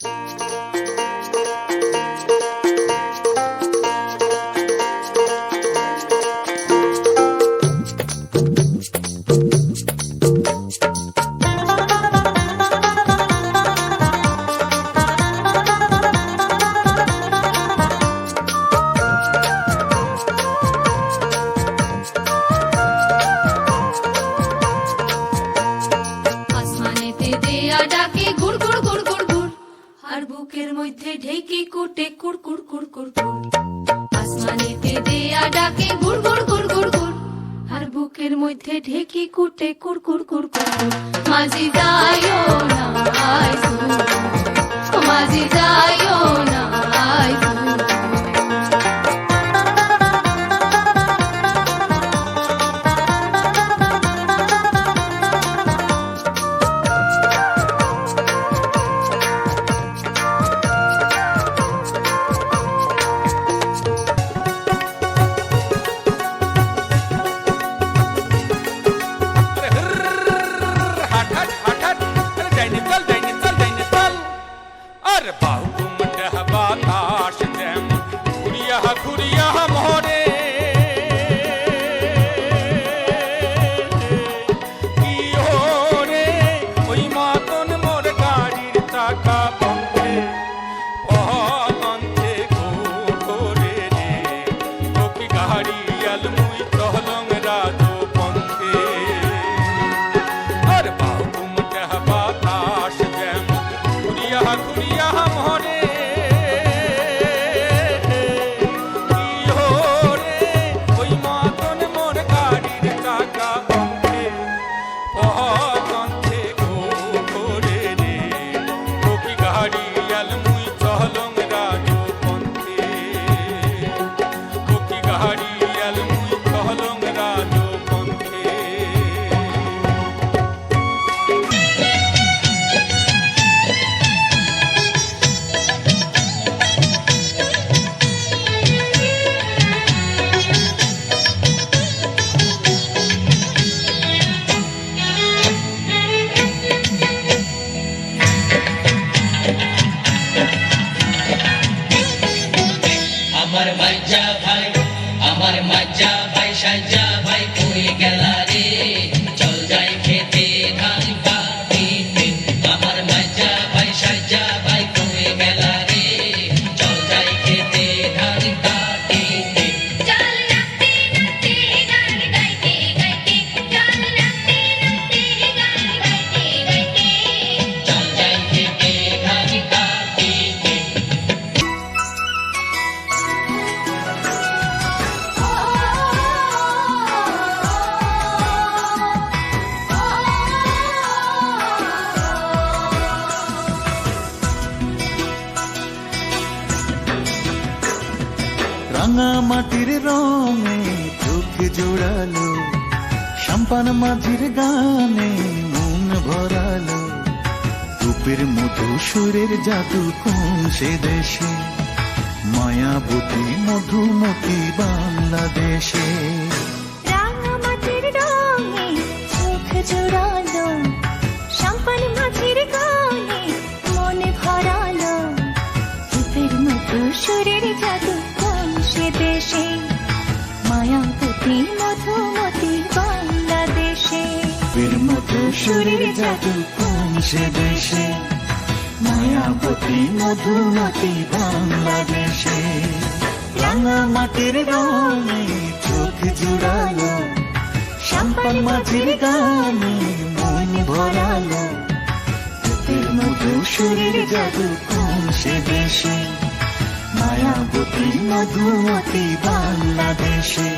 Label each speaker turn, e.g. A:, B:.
A: আসমানেতে আর বুকের মধ্যে ঢেকে কোটে কুড় কুড় কুড় কুড় কুড়। আসমানিতে দেয়া ডাকে গুড় গুড় গুড় গুড় গুড়। আর বুকের মধ্যে ঢেকে কুটে কুড় কুড় কুড় কুড় মাঝি যাইও না মাঝি যাইও না
B: Copa.
C: রাঙা মাটির রঙে চোখ জোড়ালো সম্পান মাঝির গানে মন ভরালো। রূপের মধু সুরের জাদু কোন সে দেশে? মায়াবতী মধুমতি বাংলাদেশে।
D: সুরের জাদু কোন সে দেশে? মায়াবতী মধুমতি বাংলাদেশে।
C: রাঙা মাটির রঙে চোখ জুড়ালো সম্পান মাঝির গানে মন ভরালো। মধু সুরের জাদু কোন সে দেশে? মায়াবতী মধুমতি বাংলাদেশে।